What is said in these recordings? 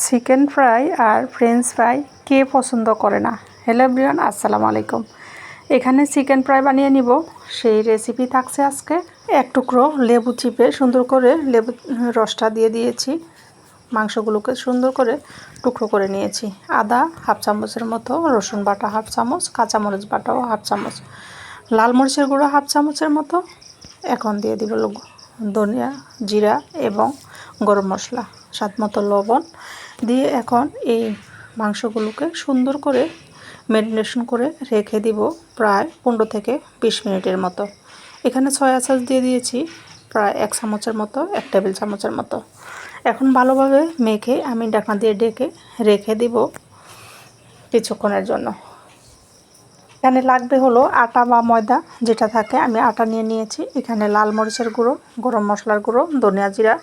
Chicken fry আর French fry কে পছন্দ করে না? হ্যালো ব্রিয়ান আসসালামু আলাইকুম। এখানে চিকেন ফ্রাই বানিয়ে নিব। সেই রেসিপি থাকছে আজকে। এক টুকরো লেবু চিপে সুন্দর করে লেবু রসটা দিয়ে দিয়েছি। মাংসগুলোকে সুন্দর করে টুকরো করে নিয়েছি। আদা হাফ চামচের মতো, রসুন বাটা হাফ চামচ, কাঁচামরিচ বাটাও হাফ চামচ, লাল মরিচের গুঁড়ো হাফ চামচের মতো। এখন দিয়ে দিব ধনিয়া, জিরা এবং গরম মশলা, স্বাদ মতো লবণ। দিয়ে এখন এই মাংসগুলোকে সুন্দর করে ম্যারিনেশন করে রেখে দিব প্রায় পনেরো থেকে বিশ মিনিটের মতো। এখানে সয়া সস দিয়ে দিয়েছি প্রায় এক চামচের মতো, এক টেবিল চামচের মতো। এখন ভালোভাবে মেখে আমি ডাকনা দিয়ে ডেকে রেখে দিব কিছুক্ষণের জন্য। এখানে লাগবে হলো আটা বা ময়দা, যেটা থাকে আমি আটা নিয়ে নিয়েছি। এখানে লাল মরিচের গুঁড়ো, গরম মশলার গুঁড়ো, ধনিয়া জিরা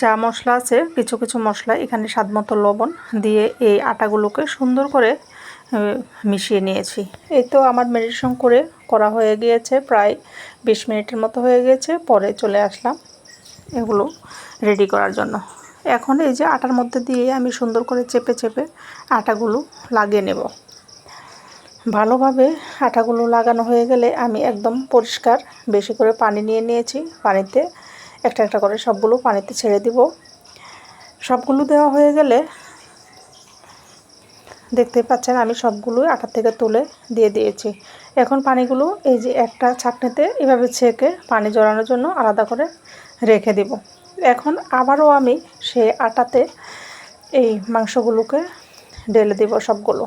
যা মশলা আছে, কিছু কিছু মশলা, এখানে স্বাদ মতো লবণ দিয়ে এই আটাগুলোকে সুন্দর করে মিশিয়ে নিয়েছি। এই তো আমার মেডিটেশন করে করা হয়ে গিয়েছে, প্রায় বিশ মিনিটের মতো হয়ে গিয়েছে, পরে চলে আসলাম এগুলো রেডি করার জন্য। এখন এই যে আটার মধ্যে দিয়ে আমি সুন্দর করে চেপে চেপে আটাগুলো লাগিয়ে নেব। ভালোভাবে আটাগুলো লাগানো হয়ে গেলে আমি একদম পরিষ্কার, বেশি করে পানি নিয়ে নিয়েছি, পানিতে একটা একটা করে সবগুলো পানিতে ছেড়ে দিব। সবগুলো দেওয়া হয়ে গেলে দেখতে পাচ্ছেন আমি সবগুলোই আটার থেকে তুলে দিয়ে দিয়েছি। এখন পানিগুলো এই যে একটা ছাকনিতে এভাবে ছেঁকে পানি জড়ানোর জন্য আলাদা করে রেখে দিব। এখন আবারও আমি সে আটাতে এই মাংসগুলোকে ঢেলে দিব সবগুলো।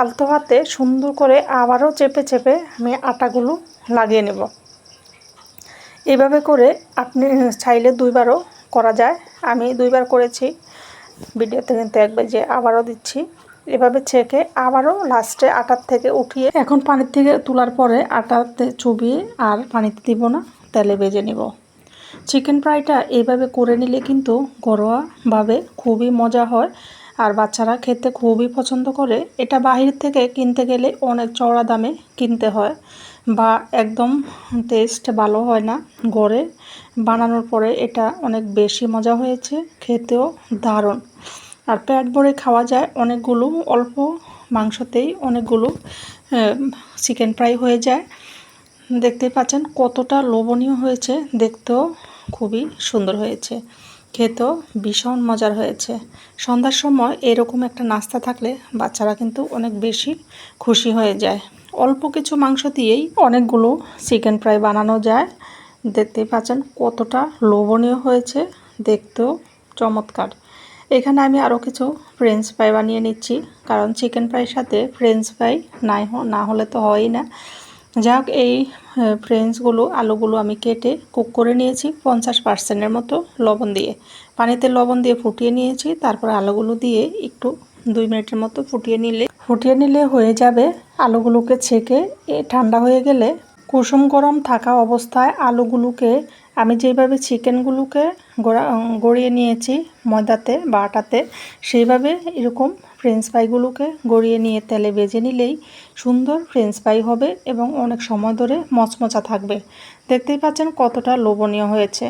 আলতো হাতে সুন্দর করে আবারও চেপে চেপে আমি আটাগুলো লাগিয়ে নেব। এভাবে করে আপনি চাইলে দুইবারও করা যায়। আমি দুইবার করেছি। ভিডিওতে কিন্তু একবার যে আবারও দিচ্ছি। এভাবে ছেঁকে আবারও লাস্টে আটার থেকে উঠিয়ে এখন পানির থেকে তোলার পরে আটাতে চুবিয়ে আর পানিতে দিব না, তেলে ভেজে নেব। চিকেন ফ্রাইটা এইভাবে করে নিলে কিন্তু ঘরোয়াভাবে খুবই মজা হয়। আর বাচ্চারা খেতে খুবই পছন্দ করে। এটা বাহির থেকে কিনতে গেলে অনেক চড়া দামে কিনতে হয় বা একদম টেস্ট ভালো হয় না গড়ে। বানানোর পরে এটা অনেক বেশি মজা হয়েছে, খেতেও দারুণ। আর পেট ভরে খাওয়া যায় অনেকগুলো, অল্প মাংসতেই অনেকগুলো চিকেন ফ্রাই হয়ে যায়। দেখতে পাচ্ছেন কতটা লোভনীয় হয়েছে, দেখতেও খুবই সুন্দর হয়েছে। খেতেও ভীষণ মজার হয়েছে। সন্ধ্যার সময় এরকম একটা নাস্তা থাকলে বাচ্চারা কিন্তু অনেক বেশি খুশি হয়ে যায়। অল্প কিছু মাংস দিয়েই অনেকগুলো চিকেন ফ্রাই বানানো যায়। দেখতেই পাচ্ছেন কতটা লোভনীয় হয়েছে, দেখতেও চমৎকার। এখানে আমি আরও কিছু ফ্রেঞ্চ ফ্রাই বানিয়ে নিচ্ছি, কারণ চিকেন ফ্রাইয়ের সাথে ফ্রেঞ্চ ফ্রাই নাই না হলে তো হয়ই না। যাক, এই ফ্রেঞ্চগুলো আলুগুলো আমি কেটে কুক করে নিয়েছি পঞ্চাশ পার্সেন্টের মতো লবণ দিয়ে। পানিতে লবণ দিয়ে ফুটিয়ে নিয়েছি, তারপর আলুগুলো দিয়ে একটু দুই মিনিটের মতো ফুটিয়ে নিলে ফুটিয়ে নিলে হয়ে যাবে আলুগুলোকে ছেঁকে। ঠান্ডা হয়ে গেলে কুসুম গরম থাকা অবস্থায় আলুগুলোকে আমি যেভাবে চিকেনগুলোকে গড়া গড়িয়ে নিয়েছি, ময়দাতে বা আটাতে, সেইভাবে এরকম ফ্রেঞ্চ ফ্রাইগুলোকে গড়িয়ে নিয়ে তেলে বেজে নিলেই সুন্দর ফ্রেঞ্চ ফ্রাই হবে এবং অনেক সময় ধরে মচমচা থাকবে। দেখতেই পাচ্ছেন কতটা লোভনীয় হয়েছে।